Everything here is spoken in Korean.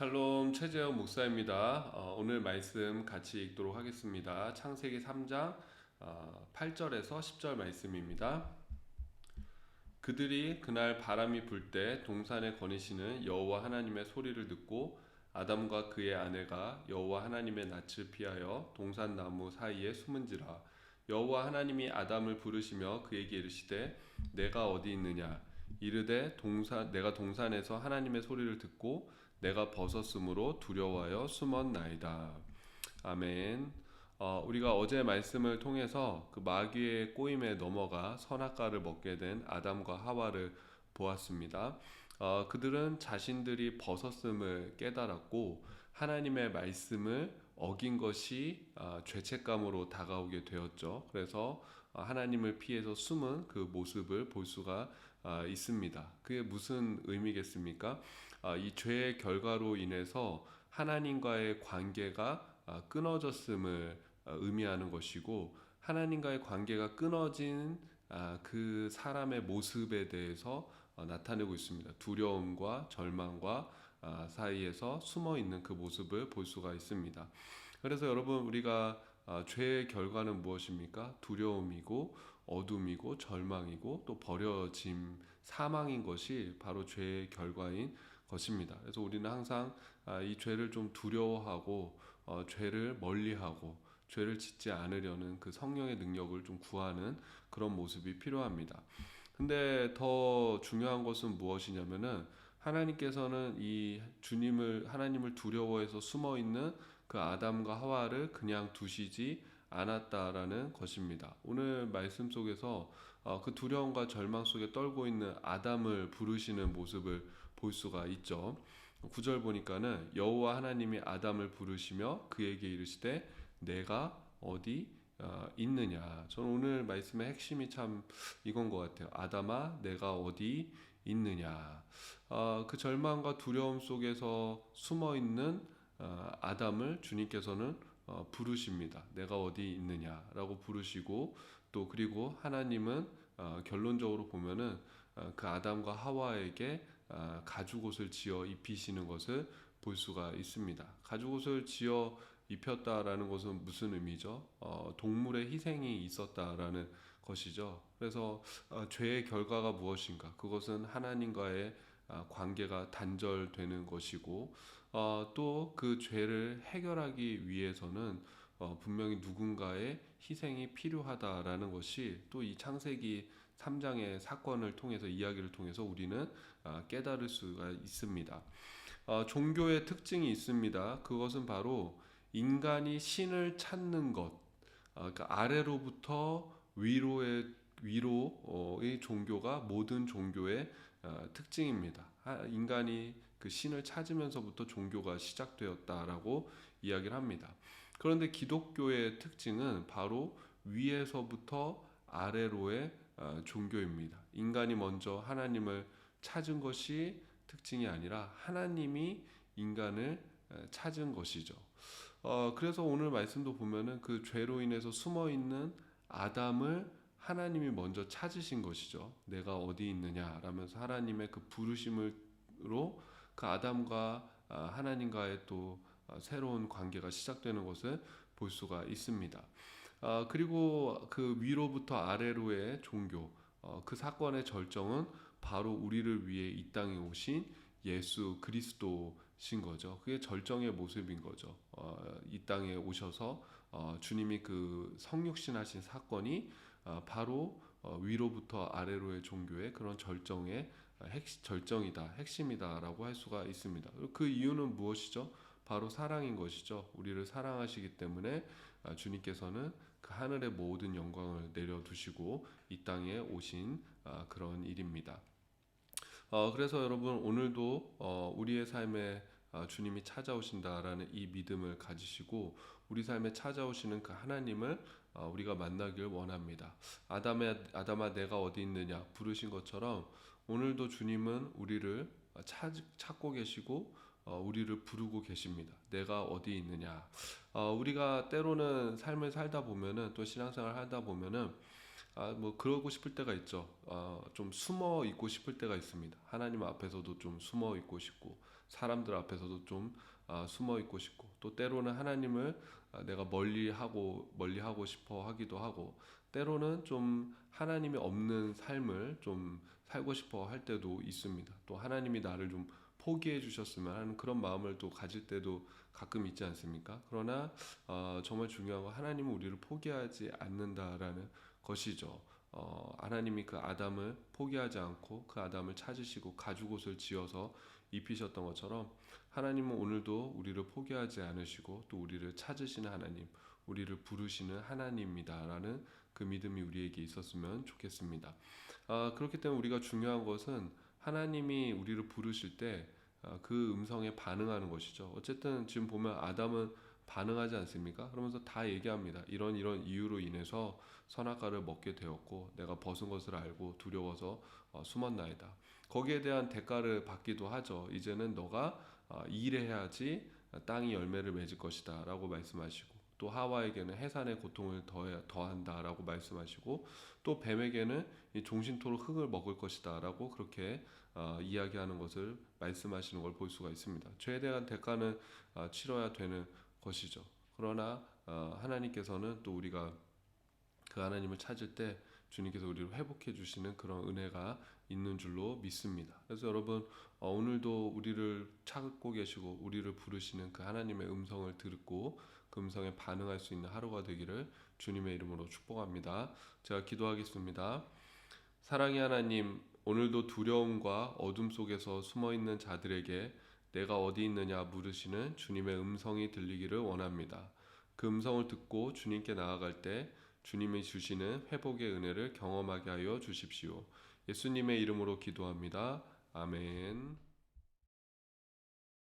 샬롬 최재현 목사입니다. 어, 오늘 말씀 같이 읽도록 하겠습니다. 창세기 3장 어, 8절에서 10절 말씀입니다. 그들이 그날 바람이 불 때 동산에 거니시는 여호와 하나님의 소리를 듣고 아담과 그의 아내가 여호와 하나님의 낯을 피하여 동산 나무 사이에 숨은지라 여호와 하나님이 아담을 부르시며 그에게 이르시되 내가 어디 있느냐 이르되 동산 내가 동산에서 하나님의 소리를 듣고 내가 벗었으므로 두려워하여 숨었나이다. 아멘. 어, 우리가 어제 말씀을 통해서 그 마귀의 꼬임에 넘어가 선악과를 먹게 된 아담과 하와를 보았습니다. 어, 그들은 자신들이 벗었음을 깨달았고 하나님의 말씀을 어긴 것이 어, 죄책감으로 다가오게 되었죠. 그래서 어, 하나님을 피해서 숨은 그 모습을 볼 수가 어, 있습니다. 그게 무슨 의미겠습니까? 어, 이 죄의 결과로 인해서 하나님과의 관계가 어, 끊어졌음을 어, 의미하는 것이고 하나님과의 관계가 끊어진 아, 그 사람의 모습에 대해서 어, 나타내고 있습니다. 두려움과 절망과 아, 사이에서 숨어 있는 그 모습을 볼 수가 있습니다. 그래서 여러분 우리가 아, 죄의 결과는 무엇입니까? 두려움이고 어둠이고 절망이고 또 버려짐, 사망인 것이 바로 죄의 결과인 것입니다. 그래서 우리는 항상 아, 이 죄를 좀 두려워하고 어, 죄를 멀리하고 죄를 짓지 않으려는 그 성령의 능력을 좀 구하는 그런 모습이 필요합니다. 근데 더 중요한 것은 무엇이냐면은 하나님께서는 이 주님을 하나님을 두려워해서 숨어 있는 그 아담과 하와를 그냥 두시지 않았다라는 것입니다. 오늘 말씀 속에서 어, 그 두려움과 절망 속에 떨고 있는 아담을 부르시는 모습을 볼 수가 있죠. 구절 보니까는 여호와 하나님이 아담을 부르시며 그에게 이르시되 내가 어디 어, 있느냐. 저는 오늘 말씀의 핵심이 참 이건 것 같아요. 아담아, 내가 어디 있느냐. 어, 그 절망과 두려움 속에서 숨어 있는 어, 아담을 주님께서는 어, 부르십니다. 내가 어디 있느냐라고 부르시고 또 그리고 하나님은 어, 결론적으로 보면은 어, 그 아담과 하와에게 어, 가죽옷을 지어 입히시는 것을 볼 수가 있습니다. 가죽옷을 지어 입혔다라는 것은 무슨 의미죠? 어, 동물의 희생이 있었다라는 것이죠. 그래서 어, 죄의 결과가 무엇인가? 그것은 하나님과의 아, 관계가 단절되는 것이고 어, 또 그 죄를 해결하기 위해서는 어, 분명히 누군가의 희생이 필요하다라는 것이 또 이 창세기 3장의 사건을 통해서 이야기를 통해서 우리는 아, 깨달을 수가 있습니다. 어, 종교의 특징이 있습니다. 그것은 바로 인간이 신을 찾는 것, 어, 그러니까 아래로부터 위로의 위로의 종교가 모든 종교의 어, 특징입니다. 하- 인간이 그 신을 찾으면서부터 종교가 시작되었다라고 이야기를 합니다. 그런데 기독교의 특징은 바로 위에서부터 아래로의 어, 종교입니다. 인간이 먼저 하나님을 찾은 것이 특징이 아니라 하나님이 인간을 어, 찾은 것이죠. 어, 그래서 오늘 말씀도 보면은 그 죄로 인해서 숨어 있는 아담을 하나님이 먼저 찾으신 것이죠. 내가 어디 있느냐 라면서 하나님의 그 부르심으로 그 아담과 아, 하나님과의 또 아, 새로운 관계가 시작되는 것을 볼 수가 있습니다. 아, 그리고 그 위로부터 아래로의 종교, 어, 그 사건의 절정은 바로 우리를 위해 이 땅에 오신 예수 그리스도신 거죠. 그게 절정의 모습인 거죠. 어, 이 땅에 오셔서 어, 주님이 그 성육신하신 사건이 어, 바로 어, 위로부터 아래로의 종교의 그런 절정의 핵, 절정이다, 핵심이다라고 할 수가 있습니다. 그 이유는 무엇이죠? 바로 사랑인 것이죠. 우리를 사랑하시기 때문에 아, 주님께서는 그 하늘의 모든 영광을 내려두시고 이 땅에 오신 아, 그런 일입니다. 어, 그래서 여러분 오늘도 어, 우리의 삶에 아, 주님이 찾아오신다라는 이 믿음을 가지시고 우리 삶에 찾아오시는 그 하나님을 어, 우리가 만나길 원합니다. 아담의 아담아 내가 어디 있느냐 부르신 것처럼 오늘도 주님은 우리를 찾, 찾고 계시고 어, 우리를 부르고 계십니다. 내가 어디 있느냐. 어, 우리가 때로는 삶을 살다 보면은 또 신앙생활 하다 보면은 아, 뭐 그러고 싶을 때가 있죠. 어, 좀 숨어 있고 싶을 때가 있습니다. 하나님 앞에서도 좀 숨어 있고 싶고 사람들 앞에서도 좀 아, 숨어 있고 싶고 또 때로는 하나님을 아, 내가 멀리 하고 멀리 하고 싶어 하기도 하고 때로는 좀 하나님이 없는 삶을 좀 살고 싶어 할 때도 있습니다. 또 하나님이 나를 좀 포기해 주셨으면 하는 그런 마음을 또 가질 때도 가끔 있지 않습니까? 그러나 어, 정말 중요한 건 하나님은 우리를 포기하지 않는다라는 것이죠. 어, 하나님이 그 아담을 포기하지 않고 그 아담을 찾으시고 가죽옷을 지어서 입히셨던 것처럼 하나님은 오늘도 우리를 포기하지 않으시고 또 우리를 찾으시는 하나님, 우리를 부르시는 하나님이다라는 그 믿음이 우리에게 있었으면 좋겠습니다. 아, 그렇기 때문에 우리가 중요한 것은 하나님이 우리를 부르실 때 그 음성에 반응하는 것이죠. 어쨌든 지금 보면 아담은 반응하지 않습니까? 그러면서 다 얘기합니다. 이런 이런 이유로 인해서 선악과를 먹게 되었고 내가 벗은 것을 알고 두려워서 어, 숨었나이다. 거기에 대한 대가를 받기도 하죠. 이제는 너가 어, 일해야지 땅이 열매를 맺을 것이다 라고 말씀하시고 또 하와에게는 해산의 고통을 더해, 더한다라고 말씀하시고 또 뱀에게는 이 종신토로 흙을 먹을 것이다라고 그렇게 어, 이야기하는 것을 말씀하시는 걸 볼 수가 있습니다. 죄에 대한 대가는 어, 치러야 되는 것이죠. 그러나 어, 하나님께서는 또 우리가 그 하나님을 찾을 때 주님께서 우리를 회복해 주시는 그런 은혜가 있는 줄로 믿습니다. 그래서 여러분 어, 오늘도 우리를 찾고 계시고 우리를 부르시는 그 하나님의 음성을 듣고 그 음성에 반응할 수 있는 하루가 되기를 주님의 이름으로 축복합니다. 제가 기도하겠습니다. 사랑의 하나님, 오늘도 두려움과 어둠 속에서 숨어 있는 자들에게 내가 어디 있느냐 물으시는 주님의 음성이 들리기를 원합니다. 그 음성을 듣고 주님께 나아갈 때 주님이 주시는 회복의 은혜를 경험하게 하여 주십시오. 예수님의 이름으로 기도합니다. 아멘.